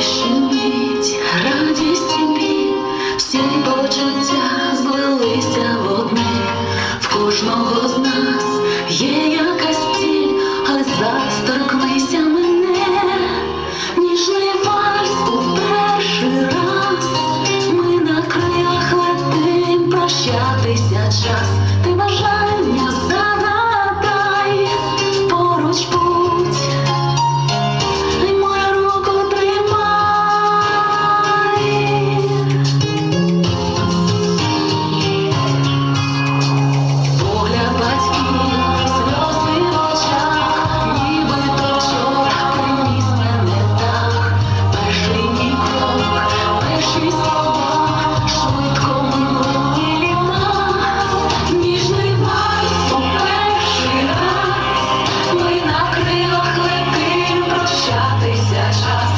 шуміть, радість всі почуття злилися в в кожного. Shut up.